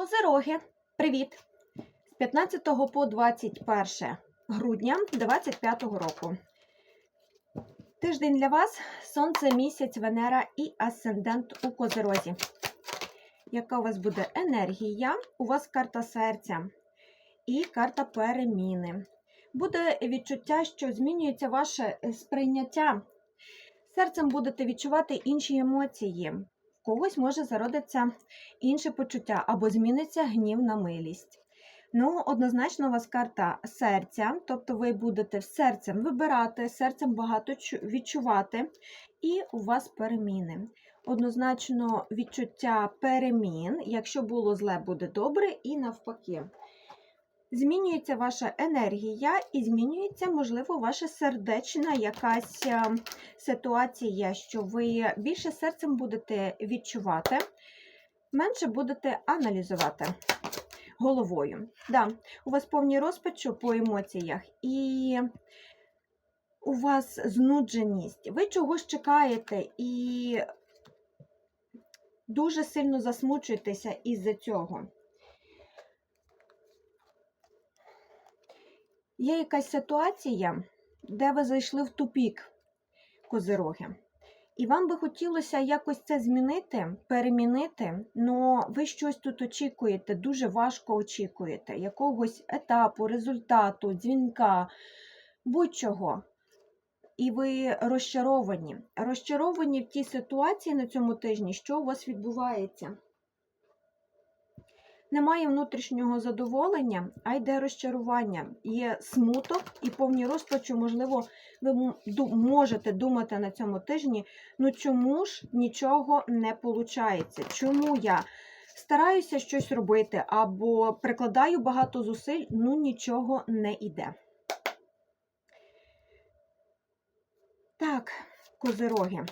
Козироги, привіт! З 15 по 21 грудня 2025 року. Тиждень для вас Сонце, місяць, Венера і Асцендент у Козирозі. Яка у вас буде енергія? У вас карта серця і карта переміни. Буде відчуття, що змінюється ваше сприйняття. Серцем будете відчувати інші емоції. Когось може зародитися інше почуття або зміниться гнів на милість. Ну, однозначно, у вас карта серця, тобто ви будете серцем вибирати, серцем багато відчувати, і у вас переміни. Однозначно, відчуття перемін, якщо було зле, буде добре, і навпаки. Змінюється ваша енергія і змінюється, можливо, ваша сердечна якась е, ситуація, що ви більше серцем будете відчувати, менше будете аналізувати головою. Да, у вас повні розпачу по емоціях, і у вас знудженість. Ви чогось чекаєте і дуже сильно засмучуєтеся із-за цього. Є якась ситуація, де ви зайшли в тупік, козироги. І вам би хотілося якось це змінити, перемінити, але ви щось тут очікуєте, дуже важко очікуєте, якогось етапу, результату, дзвінка, будь-чого. І ви розчаровані. Розчаровані в тій ситуації на цьому тижні, що у вас відбувається. Немає внутрішнього задоволення, а йде розчарування. Є смуток і повні розпачу, можливо, ви можете думати на цьому тижні, ну чому ж нічого не виходить? Чому я стараюся щось робити або прикладаю багато зусиль, ну нічого не йде. Так, козироги.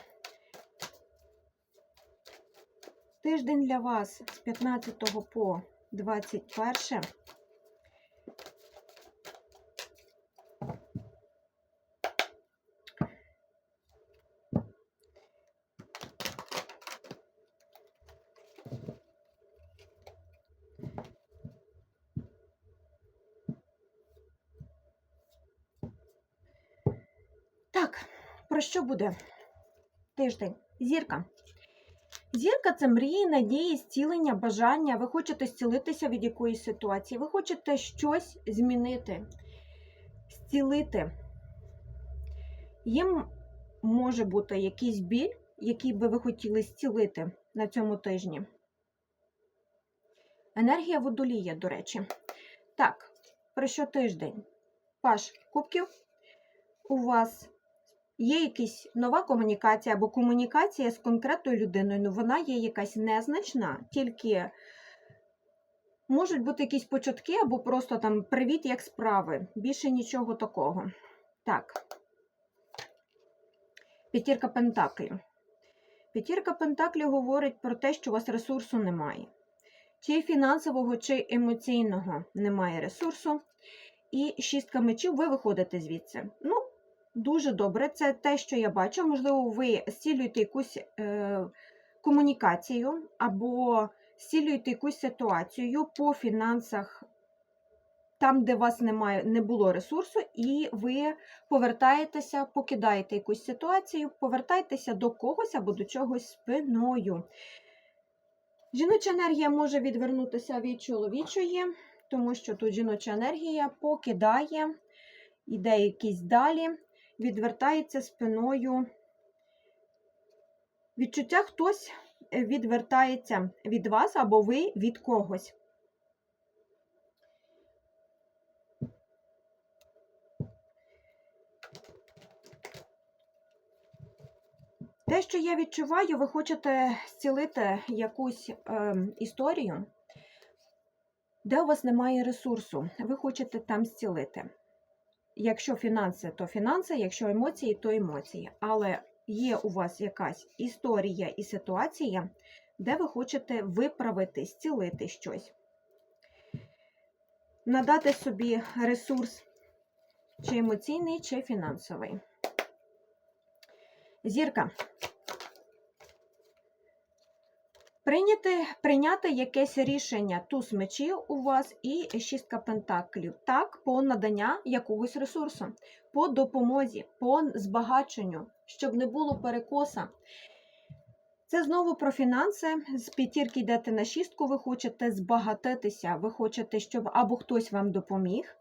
Тиждень для вас з 15 по 21. Так, про що буде тиждень? Зірка. Зірка це мрії, надії, зцілення, бажання. Ви хочете зцілитися від якоїсь ситуації, ви хочете щось змінити, зцілити. Їм може бути якийсь біль, який би ви хотіли зцілити на цьому тижні. Енергія водолія, до речі. Так, про що тиждень? Паш кубків. У вас є якась нова комунікація або комунікація з конкретною людиною, ну вона є якась незначна, тільки можуть бути якісь початки або просто там привіт, як справи. Більше нічого такого. Так. П'ятірка Пентаклів. П'ятірка Пентаклів говорить про те, що у вас ресурсу немає. Чи фінансового, чи емоційного немає ресурсу. І шістка мечів ви виходите звідси. Ну, Дуже добре, це те, що я бачу. Можливо, ви зцілюєте якусь е, комунікацію або зцілюєте якусь ситуацію по фінансах, там, де вас немає, не було ресурсу, і ви повертаєтеся, покидаєте якусь ситуацію, повертаєтеся до когось або до чогось спиною. Жіноча енергія може відвернутися від чоловічої, тому що тут жіноча енергія покидає, іде якісь далі відвертається спиною. Відчуття хтось відвертається від вас або ви від когось. Те, що я відчуваю, ви хочете зцілити якусь е, історію, де у вас немає ресурсу, ви хочете там зцілити. Якщо фінанси, то фінанси, якщо емоції, то емоції. Але є у вас якась історія і ситуація, де ви хочете виправити, зцілити щось, надати собі ресурс, чи емоційний, чи фінансовий. Зірка. Прийняти, прийняти якесь рішення туз мечів у вас і шістка пентаклів. Так, по надання якогось ресурсу, по допомозі, по збагаченню, щоб не було перекоса. Це знову про фінанси. З п'ятірки йдете на шістку, ви хочете збагатитися, ви хочете, щоб або хтось вам допоміг.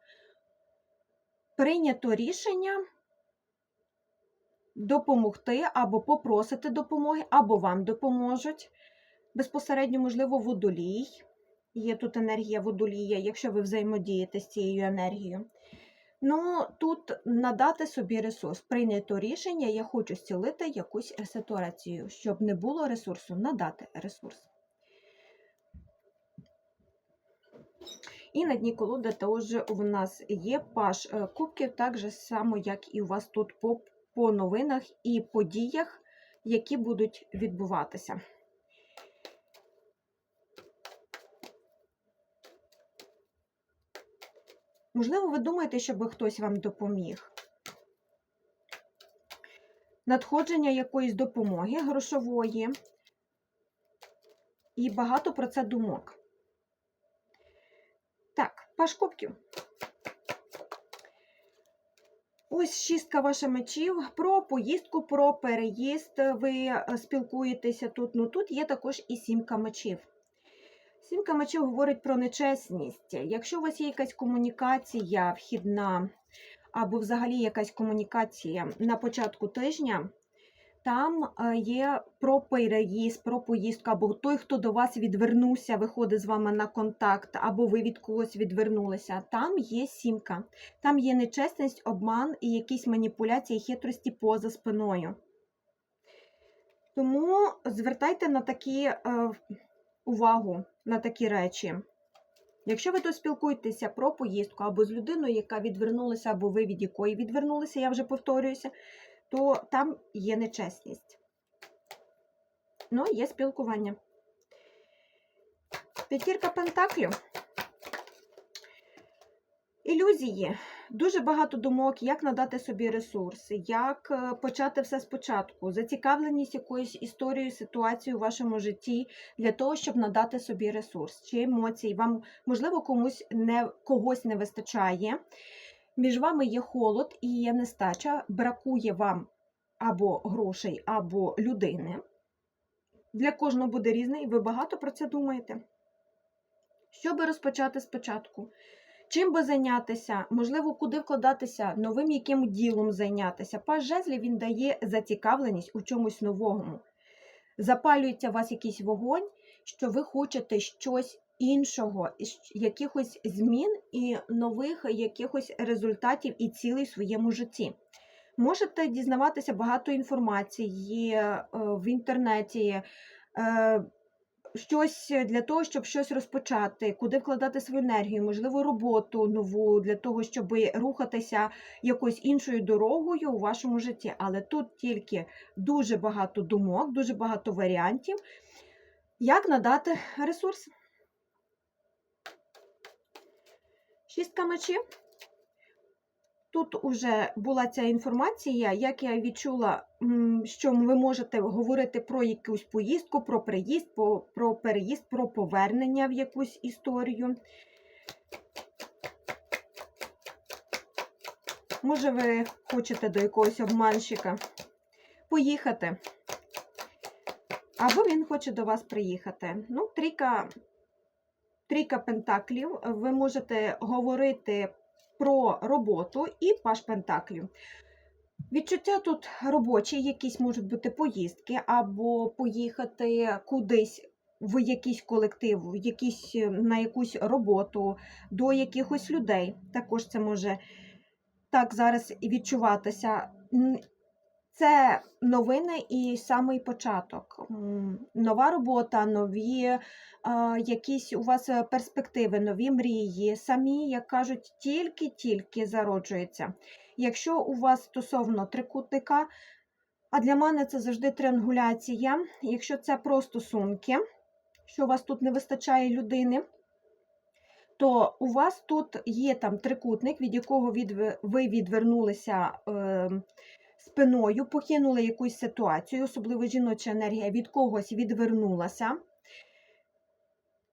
Прийнято рішення допомогти, або попросити допомоги, або вам допоможуть. Безпосередньо, можливо, водолій. Є тут енергія водолія, якщо ви взаємодієте з цією енергією. Ну, тут надати собі ресурс, прийнято рішення, я хочу зцілити якусь ситуацію, щоб не було ресурсу, надати ресурс. І на дні колоди теж у нас є паш е, кубків, так же само, як і у вас тут по, по новинах і подіях, які будуть відбуватися. Можливо, ви думаєте, щоб хтось вам допоміг. Надходження якоїсь допомоги грошової. І багато про це думок. Так, паш кубків. Ось шістка ваша мечів. Про поїздку, про переїзд. Ви спілкуєтеся тут. Ну тут є також і сімка мечів. Сімка мечів говорить про нечесність. Якщо у вас є якась комунікація вхідна, або взагалі якась комунікація на початку тижня, там е, є про переїзд, про поїздку, або той, хто до вас відвернувся, виходить з вами на контакт, або ви від когось відвернулися. Там є сімка, там є нечесність, обман і якісь маніпуляції, хитрості поза спиною. Тому звертайте на такі е, увагу на такі речі. Якщо ви тут спілкуєтеся про поїздку або з людиною, яка відвернулася, або ви від якої відвернулися, я вже повторююся, то там є нечесність. Ну, є спілкування. П'ятірка пентаклів. Ілюзії. Дуже багато думок, як надати собі ресурси, як е, почати все спочатку, зацікавленість якоюсь історією, ситуацією у вашому житті для того, щоб надати собі ресурс чи емоції. Вам, можливо, комусь не, когось не вистачає. Між вами є холод і є нестача, бракує вам або грошей, або людини. Для кожного буде різне, і ви багато про це думаєте. Щоб розпочати спочатку? Чим би зайнятися, можливо, куди вкладатися, новим яким ділом зайнятися. Паж жезлів він дає зацікавленість у чомусь новому. Запалюється у вас якийсь вогонь, що ви хочете щось іншого, якихось змін і нових якихось результатів і цілей в своєму житті. Можете дізнаватися багато інформації е, в інтернеті. Е, щось для того, щоб щось розпочати, куди вкладати свою енергію, можливо, роботу нову для того, щоб рухатися якоюсь іншою дорогою у вашому житті. Але тут тільки дуже багато думок, дуже багато варіантів, як надати ресурс. Шістка мечів. Тут уже була ця інформація, як я відчула, що ви можете говорити про якусь поїздку, про приїзд, про переїзд, про повернення в якусь історію. Може, ви хочете до якогось обманщика поїхати, або він хоче до вас приїхати. Ну, трійка, трійка пентаклів, ви можете говорити про роботу і паш пентаклів. Відчуття тут робочі, якісь можуть бути поїздки, або поїхати кудись в якийсь колектив, в якісь, на якусь роботу, до якихось людей. Також це може так зараз відчуватися. Це новини і самий початок. Нова робота, нові якісь у вас перспективи, нові мрії, самі, як кажуть, тільки-тільки зароджуються. Якщо у вас стосовно трикутника, а для мене це завжди триангуляція, якщо це про стосунки, що у вас тут не вистачає людини, то у вас тут є там трикутник, від якого ви відвернулися. Е, спиною, покинули якусь ситуацію, особливо жіноча енергія від когось відвернулася.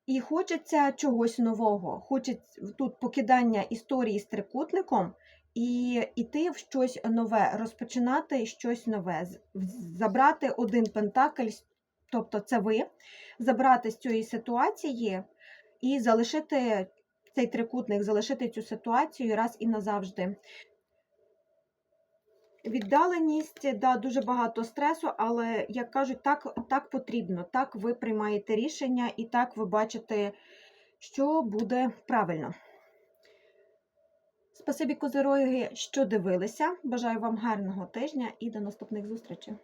І хочеться чогось нового. Хочеться тут покидання історії з трикутником і йти в щось нове, розпочинати щось нове, забрати один пентакль, тобто це ви, забрати з цієї ситуації і залишити цей трикутник, залишити цю ситуацію раз і назавжди. Віддаленість, да, дуже багато стресу, але, як кажуть, так, так потрібно, так ви приймаєте рішення і так ви бачите, що буде правильно. Спасибі, козироги, що дивилися. Бажаю вам гарного тижня і до наступних зустрічей.